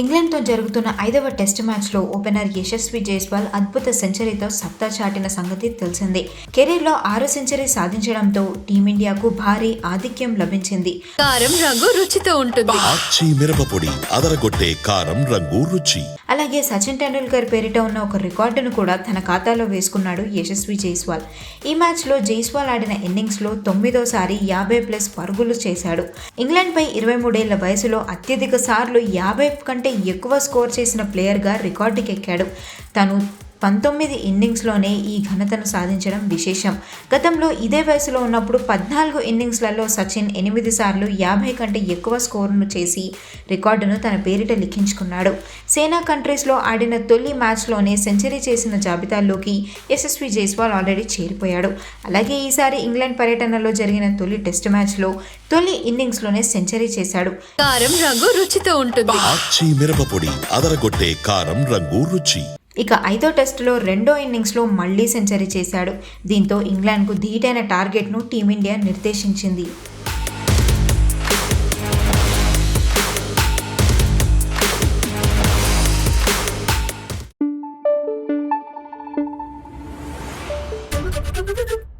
ఇంగ్లాండ్తో జరుగుతున్న ఐదవ టెస్ట్ మ్యాచ్లో ఓపెనర్ యశస్వి జైస్వాల్ అద్భుత సెంచరీతో సత్తా చాటిన సంగతి తెలిసిందే. కెరీర్లో ఆరు సెంచరీ సాధించడంతో టీమిండియాకు భారీ ఆధిక్యం లభించింది. కారం రంగు రుచితో ఉంటుంది. మిరపపొడి అదరగొట్టే కారం రంగు రుచి. అలాగే సచిన్ టెండూల్కర్ పేరిట ఉన్న ఒక రికార్డును కూడా తన ఖాతాలో వేసుకున్నాడు యశస్వి జైస్వాల్. ఈ మ్యాచ్లో జైస్వాల్ ఆడిన ఇన్నింగ్స్లో తొమ్మిదోసారి యాభై ప్లస్ పరుగులు చేశాడు. ఇంగ్లాండ్పై ఇరవై మూడేళ్ళ వయసులో అత్యధిక సార్లు యాభై కంటే ఎక్కువ స్కోర్ చేసిన ప్లేయర్గా రికార్డుకి ఎక్కాడు తను పంతొమ్మిది ఇన్నింగ్స్లోనే ఈ ఘనతను సాధించడం విశేషం. గతంలో ఇదే వయసులో ఉన్నప్పుడు పద్నాలుగు ఇన్నింగ్స్లలో సచిన్ ఎనిమిది సార్లు యాభై కంటే ఎక్కువ స్కోర్ను చేసి రికార్డును తన పేరిట లిఖించుకున్నాడు. సేనా కంట్రీస్లో ఆడిన తొలి మ్యాచ్లోనే సెంచరీ చేసిన జాబితాల్లోకి యశస్వి జైస్వాల్ ఆల్రెడీ చేరిపోయాడు. అలాగే ఈసారి ఇంగ్లాండ్ పర్యటనలో జరిగిన తొలి టెస్ట్ మ్యాచ్లో తొలి ఇన్నింగ్స్లోనే సెంచరీ చేశాడు. కారం రంగు రుచితో ఉంటుంది. అదరగొట్టే కారం రంగు రుచి. ఇక ఐదో టెస్టులో రెండో ఇన్నింగ్స్లో మళ్ళీ సెంచరీ చేశాడు దీంతో ఇంగ్లాండ్కు ధీటైన టార్గెట్ను టీమిండియా నిర్దేశించింది Thank you.